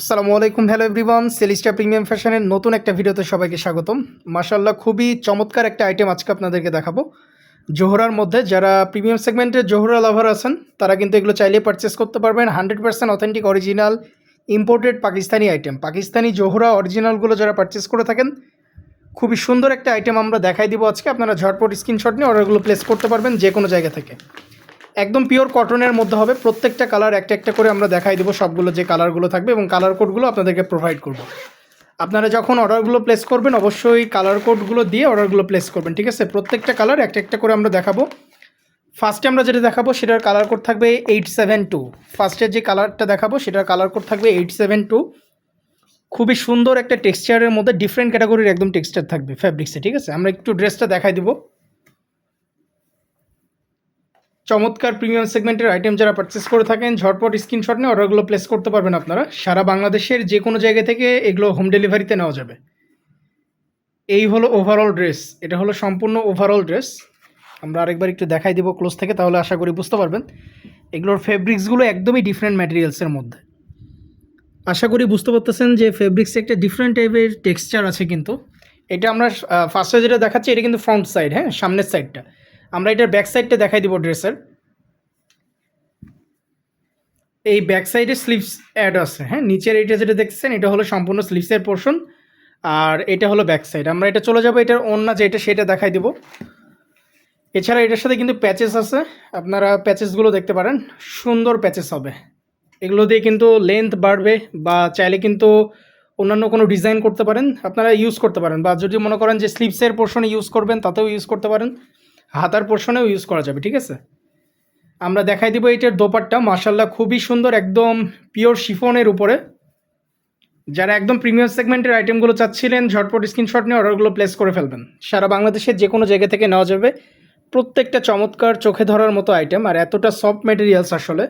আসসালামু আলাইকুম hello everyone সেলিস্টা premium ফ্যাশনের নতুন একটা ভিডিওতে সবাইকে স্বাগতম। মাশাল্লাহ খুবই চমৎকার একটা আইটেম আজকে আপনাদেরকে দেখাবো। জোহরার মধ্যে যারা প্রিমিয়াম সেগমেন্টের জোহরা লাভার আছেন, তারা কিন্তু এগুলো চাইলে পারচেস করতে পারবেন। Hundred percent authentic original imported Pakistani item Pakistani Zohra অরিজিনালগুলো যারা পারচেস করে থাকেন, খুবই সুন্দর একটা আইটেম আমরা দেখাই দিব আজকে। আপনারা ঝটপট স্ক্রিনশট নিয়ে অর্ডারগুলো প্লেস করতে পারবেন যে কোনো জায়গা থেকে। একদম পিওর কটনের মধ্যে হবে। প্রত্যেকটা কালার একটা একটা করে আমরা দেখাই দেবো সবগুলো যে কালারগুলো থাকবে এবং কালার কোডগুলো আপনাদেরকে প্রোভাইড করব। আপনারা যখন অর্ডারগুলো প্লেস করবেন, অবশ্যই কালার কোডগুলো দিয়ে অর্ডারগুলো প্লেস করবেন, ঠিক আছে? প্রত্যেকটা কালার একটা একটা করে আমরা দেখাবো। ফার্স্টে আমরা যেটা দেখাবো, সেটার কালার কোড থাকবে এইট সেভেন টু ফার্স্টের যে কালারটা দেখাবো, সেটার কালার কোড থাকবে এইট সেভেন টু খুবই সুন্দর একটা টেক্সচারের মধ্যে ডিফারেন্ট ক্যাটাগরির একদম টেক্সচার থাকবে ফ্যাব্রিক্সে ঠিক আছে? আমরা একটু ড্রেসটা দেখাই দিব। চমৎকার প্রিমিয়াম সেগমেন্টের আইটেম যারা পারচেস করে থাকেন, ঝটপট স্ক্রিনশট নিয়ে অর্ডারগুলো প্লেস করতে পারবেন আপনারা। সারা বাংলাদেশের যে কোনো জায়গা থেকে এগুলো হোম ডেলিভারিতে নেওয়া যাবে। এই হলো ওভারঅল ড্রেস এটা হলো সম্পূর্ণ ওভারঅল ড্রেস আমরা আরেকবার একটু দেখাই দিব ক্লোজ থেকে, তাহলে আশা করি বুঝতে পারবেন। এগুলোর ফেব্রিক্সগুলো একদমই ডিফারেন্ট ম্যাটেরিয়ালসের মধ্যে। আশা করি বুঝতে পারতেছেন যে ফেব্রিক্সে একটা ডিফারেন্ট টাইপের টেক্সচার আছে কিন্তু। এটা আমরা ফার্স্টে যেটা দেখাচ্ছি, এটা কিন্তু ফ্রন্ট সাইড হ্যাঁ সামনের সাইডটা আমরা এটার ব্যাক সাইডটা দেখাই দিব ড্রেসের এই ব্যাক সাইডে স্লিভস অ্যাড আছে হ্যাঁ? নিচের এটা যেটা দেখছেন, এটা হলো সম্পূর্ণ স্লিভসের পোর্শন আর এটা হলো ব্যাক সাইড আমরা এটা চলে যাব এটার অন্য যেটা সেটা দেখাই দিব। এছাড়া এটার সাথে কিন্তু প্যাচেস আছে, আপনারা প্যাচেসগুলো দেখতে পারেন, সুন্দর প্যাচেস হবে। এগুলো দিয়ে কিন্তু লেন্থ বাড়বে বা চাইলে কিন্তু অন্যান্য কোনো ডিজাইন করতে পারেন, আপনারা ইউজ করতে পারেন, বা যদি মনে করেন যে স্লিপসের পোর্শনে ইউজ করবেন, তাতেও ইউজ করতে পারেন। হাতার পোর্শনেও ইউজ করা যাবে, ঠিক আছে? আমরা দেখাই দিব এটার দোপাট্টা মাসাল্লাহ খুবই সুন্দর, একদম পিওর শিফনের উপরে। যারা একদম প্রিমিয়াম সেগমেন্টের আইটেমগুলো চাচ্ছিলেন, ঝটপট স্ক্রিনশট নিয়ে অর্ডারগুলো প্লেস করে ফেলবেন। সারা বাংলাদেশের যে কোনো জায়গা থেকে নেওয়া যাবে। প্রত্যেকটা চমৎকার চোখে ধরার মতো আইটেম আর এতটা সফট মেটেরিয়ালস আসলে।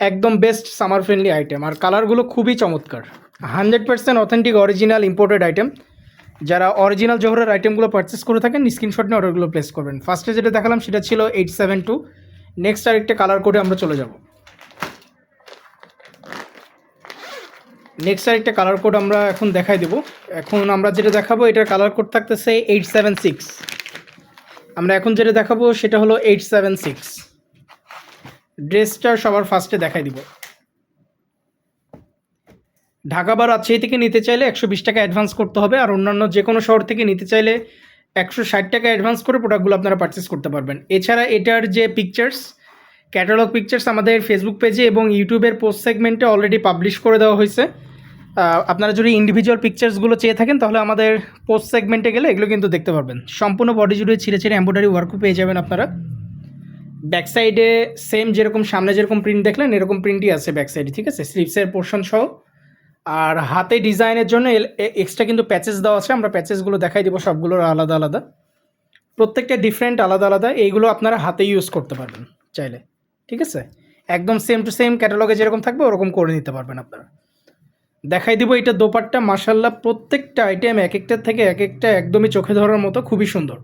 একদম বেস্ট সামার ফ্রেন্ডলি আইটেম আর কালারগুলো খুবই চমৎকার। Hundred percent authentic original imported item যারা অরিজিনাল জোহরের আইটেমগুলো পারচেস করে থাকেন স্ক্রিনশট নিয়ে অর্ডারগুলো প্লেস করবেন। ফার্স্টে যেটা দেখালাম, সেটা ছিল এইট সেভেন টু নেক্সট আরেকটা কালার কোডে আমরা চলে যাব। নেক্সট আরেকটা কালার কোড আমরা এখন দেখাই দেবো। এখন আমরা যেটা দেখাবো, এটার কালার কোড থাকতেছে এইট সেভেন সিক্স আমরা এখন যেটা দেখাবো, সেটা হলো এইট সেভেন সিক্স ড্রেসটা সবার ফার্স্টে দেখাই দিব। ঢাকা বা রাজশাহী থেকে নিতে চাইলে একশো বিশ টাকা অ্যাডভান্স করতে হবে আর অন্যান্য যে কোনো শহর থেকে নিতে চাইলে একশো ষাট টাকা অ্যাডভান্স করে প্রোডাক্টগুলো আপনারা পারচেস করতে পারবেন। এছাড়া এটার যে পিকচার্স ক্যাটালগ পিকচার্স আমাদের ফেসবুক পেজে এবং ইউটিউবের পোস্ট সেগমেন্টে অলরেডি পাবলিশ করে দেওয়া হয়েছে। আপনারা যদি ইন্ডিভিজুয়াল পিকচার্সগুলো চেয়ে থাকেন তাহলে আমাদের পোস্ট সেগমেন্টে গেলে এগুলো কিন্তু দেখতে পারবেন। সম্পূর্ণ বডি জুড়ে ছিঁড়ে ছিঁড়ে এম্ব্রয়ডারি ওয়ার্কও পেয়ে যাবেন আপনারা। ব্যাক সাইডে সেম যেরকম, সামনে যেরকম প্রিন্ট দেখলেন, এরকম প্রিন্টই আছে ব্যাক সাইডে ঠিক আছে? স্লিপসের পোর্শন সহ। আর হাতে ডিজাইনের জন্য এক্সট্রা কিন্তু প্যাচেস দেওয়া আছে। আমরা প্যাচেসগুলো দেখাই দিব, সবগুলোর আলাদা আলাদা। প্রত্যেকটা ডিফারেন্ট আলাদা আলাদা। এইগুলো আপনারা হাতে ইউজ করতে পারবেন চাইলে। ঠিক আছে? একদম সেম টু সেম ক্যাটালগে যেরকম থাকবে, ওরকম করে নিতে পারবেন আপনারা। দেখাই দিব এটা দোপাট্টা। মাসাল্লাহ প্রত্যেকটা আইটেম এক একটার থেকে এক একটা একদমই চোখে ধরার মতো, খুবই সুন্দর।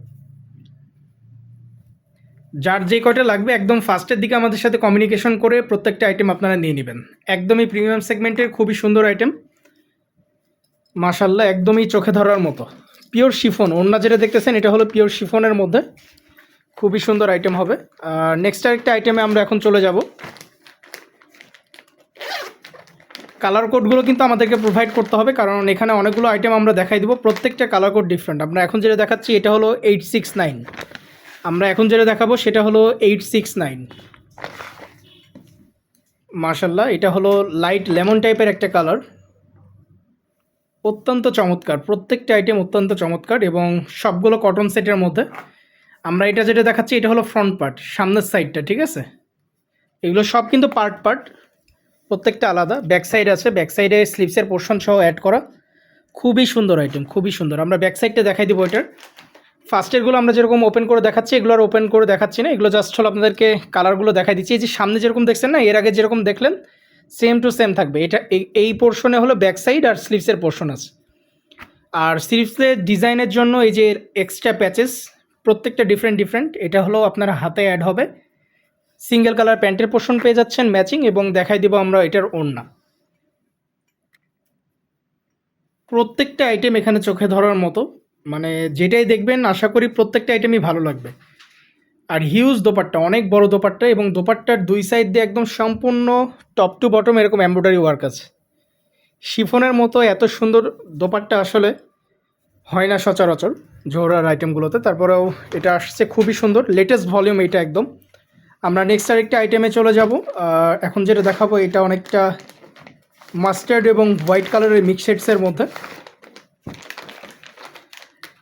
যার যে কয়টা লাগবে, একদম ফার্স্টের দিকে আমাদের সাথে কমিউনিকেশন করে প্রত্যেকটা আইটেম আপনারা নিয়ে নেবেন। একদমই প্রিমিয়াম সেগমেন্টের খুবই সুন্দর আইটেম মাশাল্লাহ একদমই চোখে ধরার মতো। পিওর শিফন অন্য যেটা দেখতেছেন, এটা হলো পিওর শিফনের মধ্যে। খুবই সুন্দর আইটেম হবে। আর নেক্সট আরেকটা আইটেমে আমরা এখন চলে যাব। কালার কোডগুলো কিন্তু আমাদেরকে প্রোভাইড করতে হবে, কারণ এখানে অনেকগুলো আইটেম আমরা দেখাই দিব। প্রত্যেকটা কালার কোড ডিফারেন্ট আমরা এখন যেটা দেখাচ্ছি, এটা হলো এইট সিক্স নাইন আমরা এখন যেটা দেখাবো সেটা হলো এইট সিক্স নাইন মার্শাল্লাহ এটা হলো লাইট লেমন টাইপের একটা কালার অত্যন্ত চমৎকার, প্রত্যেকটা আইটেম অত্যন্ত চমৎকার এবং সবগুলো কটন সেটের মধ্যে। আমরা এটা যেটা দেখাচ্ছি, এটা হলো ফ্রন্ট পার্ট সামনের সাইডটা ঠিক আছে? এগুলো সব কিন্তু পার্ট পার্ট প্রত্যেকটা আলাদা। ব্যাক সাইড আছে ব্যাক সাইডে স্লিভসের পোর্শন সহ অ্যাড করা। খুবই সুন্দর আইটেম খুবই সুন্দর। আমরা ব্যাক সাইডটা দেখাই দিব এটার। ফার্স্টেরগুলো আমরা যেরকম ওপেন করে দেখাচ্ছি এগুলো আর ওপেন করে দেখাচ্ছি না। এগুলো জাস্ট হলো আপনাদেরকে কালারগুলো দেখাই দিচ্ছি। এই যে সামনে যেরকম দেখছেন না, এর আগে যেরকম দেখলেন সেম টু সেম থাকবে। এটা এই পোর্শনে হলো ব্যাক সাইড আর স্লিভসের পোর্শন আছে। আর স্লিভসের ডিজাইনের জন্য এই যে এক্সট্রা প্যাচেস প্রত্যেকটা ডিফারেন্ট ডিফারেন্ট এটা হলো আপনার হাতে অ্যাড হবে। সিঙ্গেল কালার প্যান্টের পোর্শন পেয়ে যাচ্ছেন ম্যাচিং এবং দেখাই দিব আমরা এটার ওড়না। প্রত্যেকটা আইটেম এখানে চোখে ধরার মতো। মানে যেটাই দেখবেন, আশা করি প্রত্যেকটা আইটেমই ভালো লাগবে। আর হিউজ দোপাট্টা, অনেক বড় দোপাট্টা এবং দোপাট্টার দুই সাইড দিয়ে একদম সম্পূর্ণ টপ টু বটম এরকম এমব্রয়ডারি ওয়ার্ক আছে। শিফনের মতো এত সুন্দর দোপাট্টা আসলে হয় না সচরাচর জোহরার আইটেমগুলোতে তারপরেও এটা আসছে খুবই সুন্দর লেটেস্ট ভলিউম এটা একদম। আমরা নেক্সট আরেকটা আইটেমে চলে যাব। এখন যেটা দেখাবো এটা অনেকটা মাস্টার্ড এবং হোয়াইট কালারের মিক্সেডসের মধ্যে।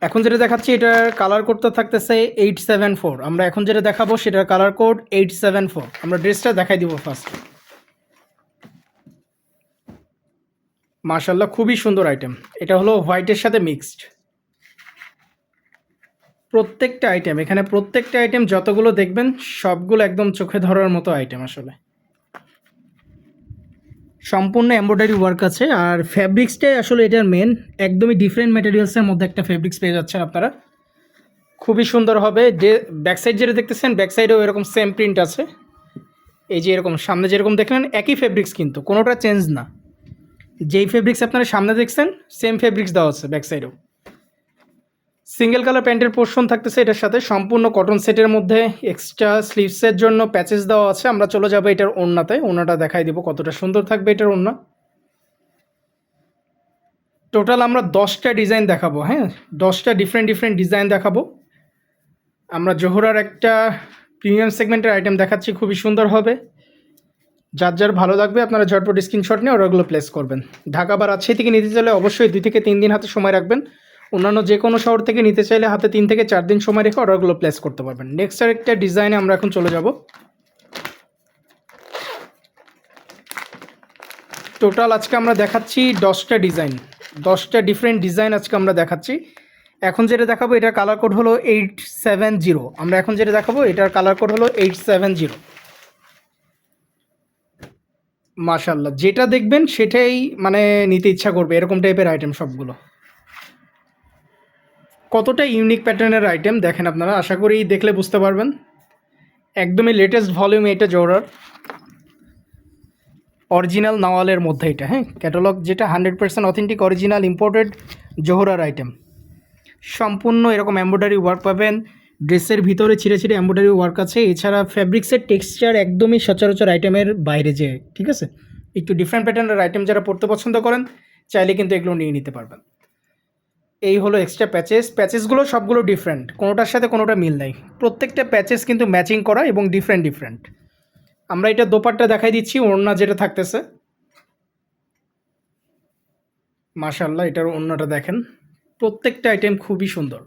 এখন যেটা দেখাচ্ছি এটার কালার কোডটা থাকতেছে এইট সেভেন ফোর আমরা এখন যেটা দেখাবো, সেটার colour code eight seven four আমরা ড্রেসটা দেখাই দিব ফার্স্ট মার্শাল্লাহ খুবই সুন্দর আইটেম এটা হলো হোয়াইটের সাথে মিক্সড প্রত্যেকটা আইটেম এখানে প্রত্যেকটা আইটেম যতগুলো দেখবেন, সবগুলো একদম চোখে ধরার মতো আইটেম আসলে। সম্পূর্ণ এমব্রয়ডারি ওয়ার্ক আছে, আর ফ্যাব্রিক্সটাই আসলে এটার মেন একদমই ডিফারেন্ট ম্যাটেরিয়ালসের মধ্যে একটা ফ্যাব্রিক্স পেয়ে যাচ্ছেন আপনারা। খুবই সুন্দর হবে। যে ব্যাকসাইড যেটা দেখতেছেন ব্যাকসাইডেও এরকম সেম প্রিন্ট আছে। এই যে এরকম, সামনে যেরকম দেখলেন একই ফেব্রিক্স কিন্তু, কোনোটা চেঞ্জ না। যেই ফেব্রিক্স আপনারা সামনে দেখছেন সেম ফেব্রিক্স দেওয়া আছে ব্যাক সাইডেও সিঙ্গেল কালার প্যান্টের পোর্শন থাকতেছে এটার সাথে। সম্পূর্ণ কটন সেটের মধ্যে এক্সট্রা স্লিভসের জন্য প্যাচেস দেওয়া আছে। আমরা চলে যাব এটার ওড়নাতে। ওড়নাটা দেখাই দিব কতটা সুন্দর থাকবে এটার ওড়না। টোটাল আমরা দশটা ডিজাইন দেখাবো হ্যাঁ? দশটা ডিফারেন্ট ডিফারেন্ট ডিজাইন দেখাবো। আমরা জোহরার একটা প্রিমিয়াম সেগমেন্টের আইটেম দেখাচ্ছি, খুবই সুন্দর হবে। যার যার ভালো লাগবে আপনারা ঝটপট স্ক্রিনশট নিয়ে অর্ডারগুলো প্লেস করবেন। ঢাকা বা রাজশাহী থেকে নিতে চাইলে অবশ্যই দুই থেকে তিন দিন হাতে সময় রাখবেন। অন্যান্য যে কোনো শহর থেকে নিতে চাইলে হাতে তিন থেকে চার দিন সময় রেখে অর্ডারগুলো প্লেস করতে পারবেন। নেক্সট আর একটা ডিজাইনে আমরা এখন চলে যাব। টোটাল আজকে আমরা দেখাচ্ছি দশটা ডিজাইন দশটা ডিফারেন্ট ডিজাইন আজকে আমরা দেখাচ্ছি। এখন যেটা দেখাবো, এটার কালার কোড হলো এইট সেভেন জিরো আমরা এখন যেটা দেখাবো, এটার কালার কোড হলো এইট সেভেন জিরো মাশাল্লাহ যেটা দেখবেন সেটাই মানে নিতে ইচ্ছা করবে, এরকম টাইপের আইটেম সবগুলো। কতটা ইউনিক প্যাটার্নের আইটেম দেখেন আপনারা? আশা করি দেখলে বুঝতে পারবেন। একদমই লেটেস্ট ভলিউম এটা জোরার অরিজিনাল নাওয়ালের মধ্যে এটা হ্যাঁ? ক্যাটালগ যেটা hundred percent authentic original imported জোহরার item সম্পূর্ণ এরকম এম্ব্রয়ডারি ওয়ার্ক পাবেন। ড্রেসের ভিতরে ছিঁড়ে ছিঁড়ে এম্ব্রয়ডারি ওয়ার্ক আছে। এছাড়া ফ্যাব্রিক্সের টেক্সচার একদমই সচরাচর আইটেমের বাইরে যে ঠিক আছে? একটু ডিফারেন্ট প্যাটার্নের আইটেম যারা পড়তে পছন্দ করেন, চাইলে কিন্তু এগুলো নিয়ে নিতে পারবেন। এই হলো এক্সট্রা প্যাচেস প্যাচেসগুলো সবগুলো ডিফারেন্ট কোনোটার সাথে কোনোটা মিল নাই। প্রত্যেকটা প্যাচেস কিন্তু ম্যাচিং করা এবং ডিফারেন্ট ডিফারেন্ট আমরা এটা দোপাট্টা দেখাই দিচ্ছি, ওড়না যেটা থাকতেছে। মাশাল্লাহ এটার ওড়নাটা দেখেন। প্রত্যেকটা আইটেম খুবই সুন্দর।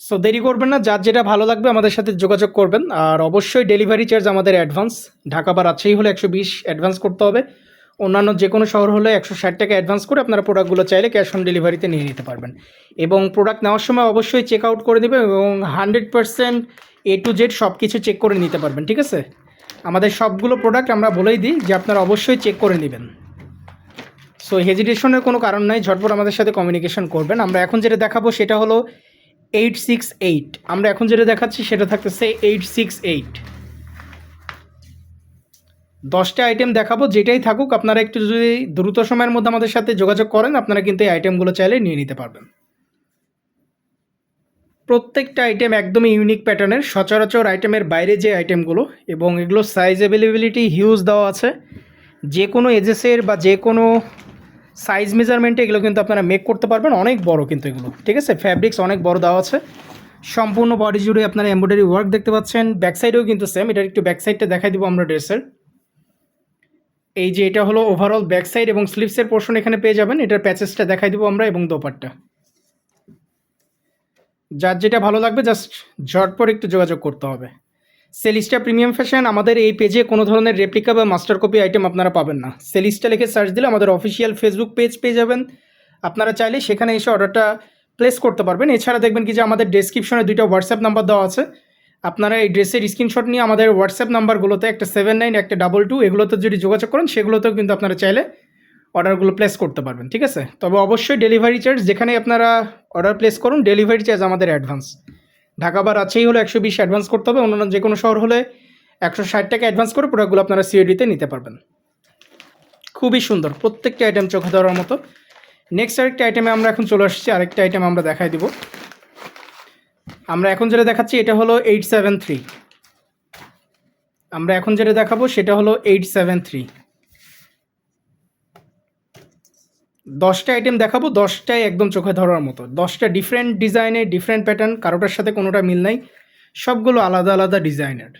সো দেরি করবেন না, যার যেটা ভালো লাগবে আমাদের সাথে যোগাযোগ করবেন। আর অবশ্যই ডেলিভারি চার্জ আমাদের অ্যাডভান্স ঢাকা বা রাজশাহী হলে একশো বিশ অ্যাডভান্স করতে হবে। অন্যান্য যে কোনো শহর হলে একশো ষাট টাকা অ্যাডভান্স করে আপনারা প্রোডাক্টগুলো চাইলে ক্যাশ অন ডেলিভারিতে নিয়ে নিতে পারবেন। এবং প্রোডাক্ট নেওয়ার সময় অবশ্যই চেক আউট করে দেবেন এবং hundred percent A to Z সব কিছু চেক করে নিতে পারবেন, ঠিক আছে? আমাদের সবগুলো প্রোডাক্ট আমরা বলেই দিই যে আপনারা অবশ্যই চেক করে নেবেন। সো হেজিটেশনের কোনো কারণ নাই, ঝটপট আমাদের সাথে কমিউনিকেশন করবেন। আমরা এখন যেটা দেখাবো সেটা হলো এইট সিক্স এইট আমরা এখন যেটা দেখাচ্ছি সেটা থাকতেছে এইট সিক্স এইট দশটা আইটেম দেখাবো, যেটাই থাকুক, আপনারা একটু যদি দ্রুত সময়ের মধ্যে আমাদের সাথে যোগাযোগ করেন, আপনারা কিন্তু এই আইটেমগুলো চাইলে নিয়ে নিতে পারবেন। প্রত্যেকটা আইটেম একদমই ইউনিক প্যাটার্নের সচরাচর আইটেমের বাইরে যে আইটেমগুলো এবং এগুলো সাইজ অ্যাভেলেবিলিটি হিউজ দেওয়া আছে। যে কোনো এজেসের বা যে কোনো সাইজ মেজারমেন্টে এগুলো কিন্তু আপনারা মেক করতে পারবেন, অনেক বড় কিন্তু এগুলো, ঠিক আছে? ফ্যাব্রিক্স অনেক বড় দেওয়া আছে। সম্পূর্ণ বডি জুড়ে আপনারা এমব্রয়ডারি ওয়ার্ক দেখতে পাচ্ছেন। ব্যাক সাইডেও কিন্তু সেম এটার একটু ব্যাক সাইডটা দেখাই দেবো আমরা ড্রেসের এই যে এটা হলো ওভারঅল ব্যাক সাইড এবং স্লিভসের পোর্শন এখানে পেয়ে যাবেন। এটার প্যাচেসটা দেখাই দেবো আমরা এবং দোপাট্টা। যার যেটা ভালো লাগবে জাস্ট ঝটপট একটু যোগাযোগ করতে হবে। সেলিস্টা প্রিমিয়াম ফ্যাশন আমাদের এই পেজে কোনো ধরনের রেপ্লিকা বা মাস্টার কপি আইটেম আপনারা পাবেন না। সেলিস্টা লিখে সার্চ দিলে আমাদের অফিসিয়াল ফেসবুক পেজ পেয়ে যাবেন। আপনারা চাইলে সেখানে এসে অর্ডারটা প্লেস করতে পারবেন। এছাড়া দেখবেন কি যে আমাদের ডেসক্রিপশনে দুইটা হোয়াটসঅ্যাপ নাম্বার দেওয়া আছে। আপনারা এই ড্রেসের স্ক্রিনশট নিয়ে আমাদের হোয়াটসঅ্যাপ নাম্বারগুলোতে একটা সেভেন নাইন একটা ডাবল টু এগুলোতে যদি যোগাযোগ করেন, সেগুলোতেও কিন্তু আপনারা চাইলে অর্ডারগুলো প্লেস করতে পারবেন, ঠিক আছে? তবে অবশ্যই ডেলিভারি চার্জ যেখানে আপনারা অর্ডার প্লেস করুন ডেলিভারি চার্জ আমাদের অ্যাডভান্স ঢাকা বা রাজশাহী হলে একশো বিশ অ্যাডভান্স করতে হবে, অন্যান্য যে কোনো শহর হলে একশো ষাট টাকা অ্যাডভান্স করে প্রোডাক্টগুলো আপনারা সিওডিতে নিতে পারবেন। খুবই সুন্দর, প্রত্যেকটা আইটেম চোখে ধরার মতো। নেক্সট আরেকটা আইটেমে আমরা এখন চলে আসছি, আরেকটা আইটেম আমরা দেখাই দিব। আমরা এখন যেটা দেখাচ্ছি, এটা হলো এইট সেভেন থ্রি আমরা এখন যেটা দেখাবো, সেটা হলো এইট সেভেন থ্রি দশটা আইটেম দেখাবো, দশটাই একদম চোখে ধরার মতো। দশটা ডিফারেন্ট ডিজাইনের ডিফারেন্ট প্যাটার্ন কারোটার সাথে কোনোটা মিল নাই। সবগুলো আলাদা আলাদা ডিজাইনের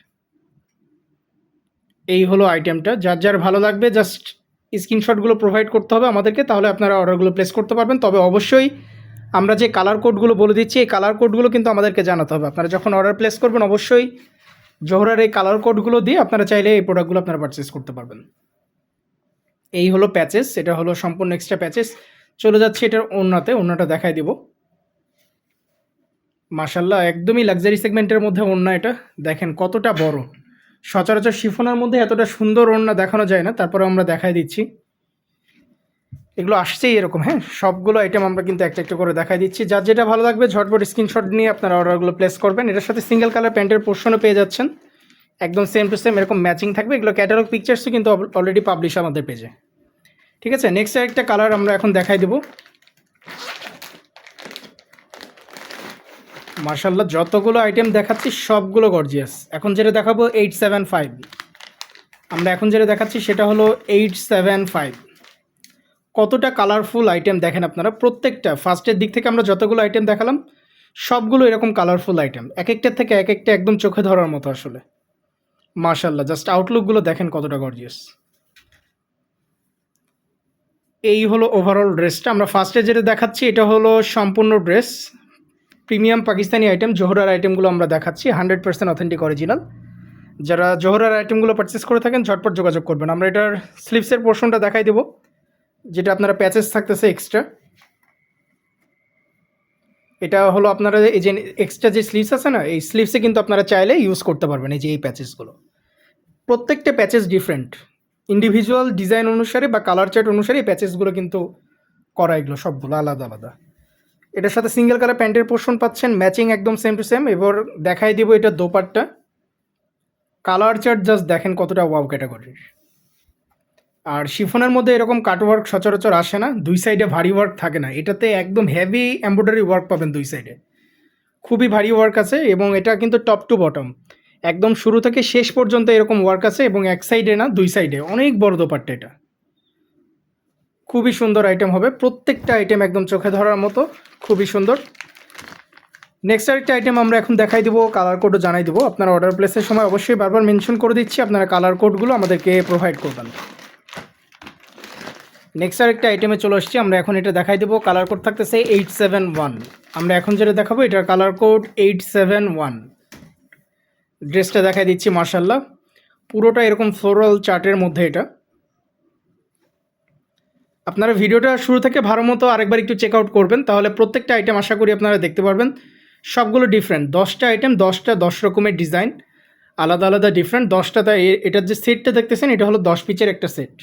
এই হলো আইটেমটা যার যার ভালো লাগবে জাস্ট স্ক্রিনশটগুলো প্রোভাইড করতে হবে আমাদেরকে, তাহলে আপনারা অর্ডারগুলো প্লেস করতে পারবেন। তবে অবশ্যই আমরা যে কালার কোডগুলো বলে দিচ্ছি, এই কালার কোডগুলো কিন্তু আমাদেরকে জানাতে হবে। আপনারা যখন অর্ডার প্লেস করবেন, অবশ্যই জোহরার এই কালার কোডগুলো দিয়ে আপনারা চাইলে এই প্রোডাক্টগুলো আপনারা পারচেস করতে পারবেন। এই হলো প্যাচেস এটা হলো সম্পূর্ণ এক্সট্রা প্যাচেস চলে যাচ্ছে এটার ওড়নাতে, ওড়নাটা দেখাই দিব। মাশাল্লাহ একদমই লাক্সারি সেগমেন্টের মধ্যে ওড়না এটা। দেখেন কতটা বড়। সচরাচর শিফনের মধ্যে এতটা সুন্দর ওড়না দেখানো যায় না তারপরে আমরা দেখাই দিচ্ছি। এগুলো আসছেই এরকম হ্যাঁ? সবগুলো আইটেম আমরা কিন্তু একটা একটা করে দেখাই দিচ্ছি। যার যেটা ভালো লাগবে, ঝটপট স্ক্রিনশট নিয়ে আপনারা অর্ডারগুলো প্লেস করবেন। এটার সাথে সিঙ্গেল কালার প্যান্টের পোর্শনও পেয়ে যাচ্ছেন। একদম সেম টু সেম এরকম ম্যাচিং থাকবে। এগুলো ক্যাটালগ পিকচার্সও কিন্তু অলরেডি পাবলিশ আমাদের পেজে ঠিক আছে? নেক্সট একটা কালার আমরা এখন দেখাই দেবো। মার্শাল্লাহ যতগুলো আইটেম দেখাচ্ছি, সবগুলো গর্জিয়াস এখন যেটা দেখাবো এইট সেভেন ফাইভ আমরা এখন যেটা দেখাচ্ছি, সেটা হলো এইট সেভেন ফাইভ কতটা কালারফুল আইটেম দেখেন আপনারা? প্রত্যেকটা ফার্স্টের দিক থেকে আমরা যতগুলো আইটেম দেখালাম, সবগুলো এরকম কালারফুল আইটেম এক একটার থেকে এক একটা একদম চোখে ধরার মতো আসলে। মার্শাল্লাহ জাস্ট আউটলুকগুলো দেখেন কতটা গর্জিয়াস এই হলো ওভারঅল ড্রেসটা আমরা ফার্স্টে যেটা দেখাচ্ছি, এটা হলো সম্পূর্ণ ড্রেস প্রিমিয়াম পাকিস্তানি আইটেম জোহরার আইটেমগুলো আমরা দেখাচ্ছি হান্ড্রেড পার্সেন্ট অথেন্টিক অরিজিনাল যারা জোহরার আইটেমগুলো পারচেস করে থাকেন, ঝটপট যোগাযোগ করবেন। আমরা এটার স্লিপসের পোর্শনটা দেখাই দেবো। যেটা আপনারা প্যাচেস থাকতেছে এক্সট্রা এটা হলো আপনারা এই যে এক্সট্রা যে স্লিভস আছে না, এই স্লিভসে কিন্তু আপনারা চাইলে ইউজ করতে পারবেন এই যে এই প্যাচেসগুলো প্রত্যেকটা প্যাচেস ডিফারেন্ট ইন্ডিভিজুয়াল ডিজাইন অনুসারে বা কালার চার্ট অনুসারে এই প্যাচেসগুলো কিন্তু করা এগুলো সবগুলো আলাদা আলাদা। এটার সাথে সিঙ্গেল কালার প্যান্টের পোর্শন পাচ্ছেন ম্যাচিং একদম সেম টু সেম এবার দেখাই দিব এটা দোপাট্টা। কালার চার্ট জাস্ট দেখেন কতটা ওয়াও ক্যাটাগরির আর শিফনের মধ্যে এরকম কাটওয়ার্ক সচরাচর আসে না, দুই সাইডে ভারী ওয়ার্ক থাকে না। এটাতে একদম হেভি এমব্রয়ডারি ওয়ার্ক পাবেন দুই সাইডে খুবই ভারী ওয়ার্ক আছে এবং এটা কিন্তু টপ টু বটম একদম শুরু থেকে শেষ পর্যন্ত এরকম ওয়ার্ক আছে এবং এক সাইডে না, দুই সাইডে অনেক বড় দোপাট্টা এটা। খুবই সুন্দর আইটেম হবে। প্রত্যেকটা আইটেম একদম চোখে ধরার মতো। খুবই সুন্দর। নেক্সট আরেকটা আইটেম আমরা এখন দেখাই দেবো কালার কোডও জানাই দেবো। আপনারা অর্ডার প্লেসের সময় অবশ্যই বারবার মেনশন করে দিচ্ছি। আপনারা কালার কোডগুলো আমাদেরকে প্রোভাইড করবেন। নেক্সট আরেকটা আইটেমে চলে আসছি, আমরা এখন এটা দেখাই দেবো কালার কোড থাকতেছে এইট সেভেন ওয়ান আমরা এখন যেটা দেখাবো, এটার colour code eight seven one ড্রেসটা দেখাই দিচ্ছি মার্শাল্লাহ পুরোটা এরকম ফ্লোরাল চার্টের মধ্যে এটা। আপনারা ভিডিওটা শুরু থেকে ভালো মতো আরেকবার একটু চেক আউট করবেন, তাহলে প্রত্যেকটা আইটেম আশা করি আপনারা দেখতে পারবেন। সবগুলো ডিফারেন্ট দশটা আইটেম দশটা, দশ রকমের ডিজাইন আলাদা আলাদা ডিফারেন্ট দশটা এটার যে সেটটা দেখতেছেন, এটা হলো দশ পিচের একটা সেট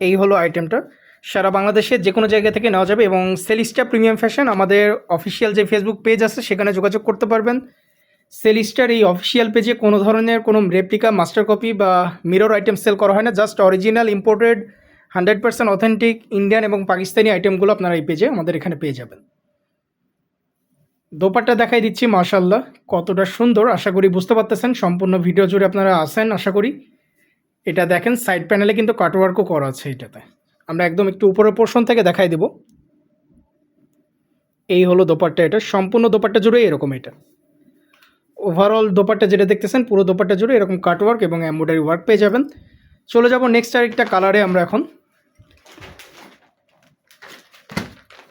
এই হলো আইটেমটা সারা বাংলাদেশে যে কোনো জায়গা থেকে নেওয়া যাবে এবং সেলিস্টা প্রিমিয়াম ফ্যাশন আমাদের অফিসিয়াল যে ফেসবুক পেজ আছে, সেখানে যোগাযোগ করতে পারবেন। সেলিস্টার এই অফিসিয়াল পেজে কোনো ধরনের কোনো রেপ্লিকা মাস্টার কপি বা মিরর আইটেম সেল করা হয় না। Just original imported hundred percent authentic Indian এবং পাকিস্তানি আইটেমগুলো আপনারা এই পেজে আমাদের এখানে পেয়ে যাবেন। দোপাট্টা দেখাই দিচ্ছি মাশাল্লাহ কতটা সুন্দর, আশা করি বুঝতে পারতেছেন। সম্পূর্ণ ভিডিও জুড়ে আপনারা আসেন আশা করি। এটা দেখেন সাইড প্যানেলে কিন্তু কাটওয়ার্কও করা আছে এটাতে। আমরা একদম একটু উপরের পোর্শন থেকে দেখাই দেব। এই হলো দোপাট্টা এটা। সম্পূর্ণ দোপাট্টা জুড়ে এরকম এটা। ওভারঅল দোপাট্টা যেটা দেখতেছেন, পুরো দোপাট্টা জুড়ে এরকম কাটওয়ার্ক এবং এমব্রয়ডারি ওয়ার্ক পেয়ে যাবেন। চলে যাব নেক্সট আরেকটা কালারে আমরা এখন।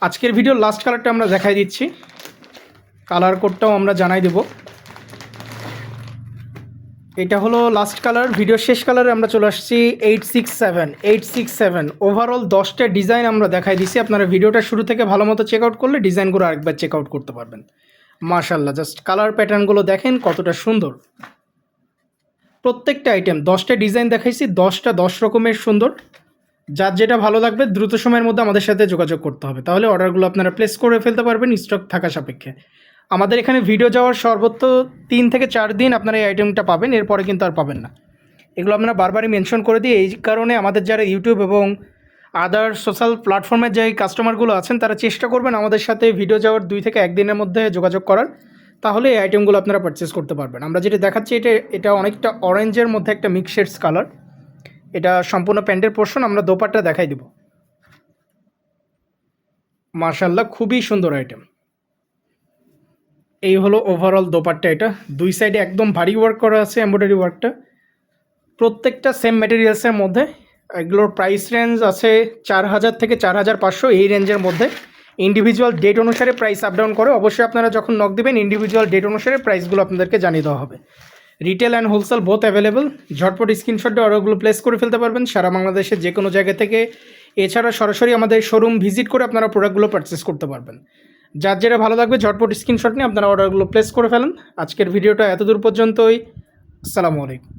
আজকের ভিডিওর লাস্ট কালারটা আমরা দেখাই দিচ্ছি। কালার কোডটাও আমরা জানাই দেব। এটা হলো লাস্ট কালার ভিডিও শেষ কালারে আমরা চলে আসছি eight six seven eight six seven overall দশটা ডিজাইন আমরা দেখাই দিছি, আপনারা ভিডিওটা শুরু থেকে ভালো মতো চেক আউট করলে ডিজাইনগুলো আরেকবার চেক আউট করতে পারবেন। মাশাল্লাহ জাস্ট কালার প্যাটার্নগুলো দেখেন কতটা সুন্দর। প্রত্যেকটা আইটেম দশটা ডিজাইন দেখাইছি, দশটা দশ রকমের সুন্দর। যার যেটা ভালো লাগবে দ্রুত সময়ের মধ্যে আমাদের সাথে যোগাযোগ করতে হবে। তাহলে অর্ডারগুলো আপনারা প্লেস করে ফেলতে পারবেন স্টক থাকা সাপেক্ষে। আমাদের এখানে ভিডিও যাওয়ার সর্বোচ্চ তিন থেকে চার দিন আপনারা এই আইটেমটা পাবেন, এরপরে কিন্তু আর পাবেন না। এগুলো আমরা বারবারই মেনশন করে দিই। এই কারণে আমাদের যারা ইউটিউব এবং আদার সোশ্যাল প্ল্যাটফর্মের যে কাস্টমারগুলো আছেন, তারা চেষ্টা করবেন আমাদের সাথে ভিডিও যাওয়ার দুই থেকে একদিনের মধ্যে যোগাযোগ করার। তাহলে এই আইটেমগুলো আপনারা পারচেস করতে পারবেন। আমরা যেটা দেখাচ্ছি, এটা এটা অনেকটা অরেঞ্জের মধ্যে একটা মিক্স শেডস কালার এটা সম্পূর্ণ প্যান্টের পোর্শন আমরা দোপাট্টা দেখাই দেব। মার্শাল্লাহ খুবই সুন্দর আইটেম এই হলো ওভারঅল দোপাট্টা এটা। দুই সাইডে একদম ভারী ওয়ার্ক করা আছে এমব্রয়ডারি ওয়ার্কটা প্রত্যেকটা সেম ম্যাটেরিয়ালসের মধ্যে। এগুলোর প্রাইস রেঞ্জ আছে চার হাজার থেকে চার হাজার পাঁচশো এই রেঞ্জের মধ্যে। ইন্ডিভিজুয়াল ডেট অনুসারে প্রাইস আপ ডাউন করে। অবশ্যই আপনারা যখন নক দেবেন ইন্ডিভিজুয়াল ডেট অনুসারে প্রাইসগুলো আপনাদেরকে জানিয়ে দেওয়া হবে। Retail and wholesale both available ঝটপট স্ক্রিনশটে অর্ডারগুলো প্লেস করে ফেলতে পারবেন। সারা বাংলাদেশের যে কোনো জায়গা থেকে। এছাড়া সরাসরি আমাদের শোরুম ভিজিট করে আপনারা প্রোডাক্টগুলো পারচেস করতে পারবেন। যার যেটা ভালো লাগবে, ঝটপট স্ক্রিনশট নিয়ে আপনারা অর্ডারগুলো প্লেস করে ফেলেন। আজকের ভিডিওটা এতদূর পর্যন্তই। আসসালামু আলাইকুম।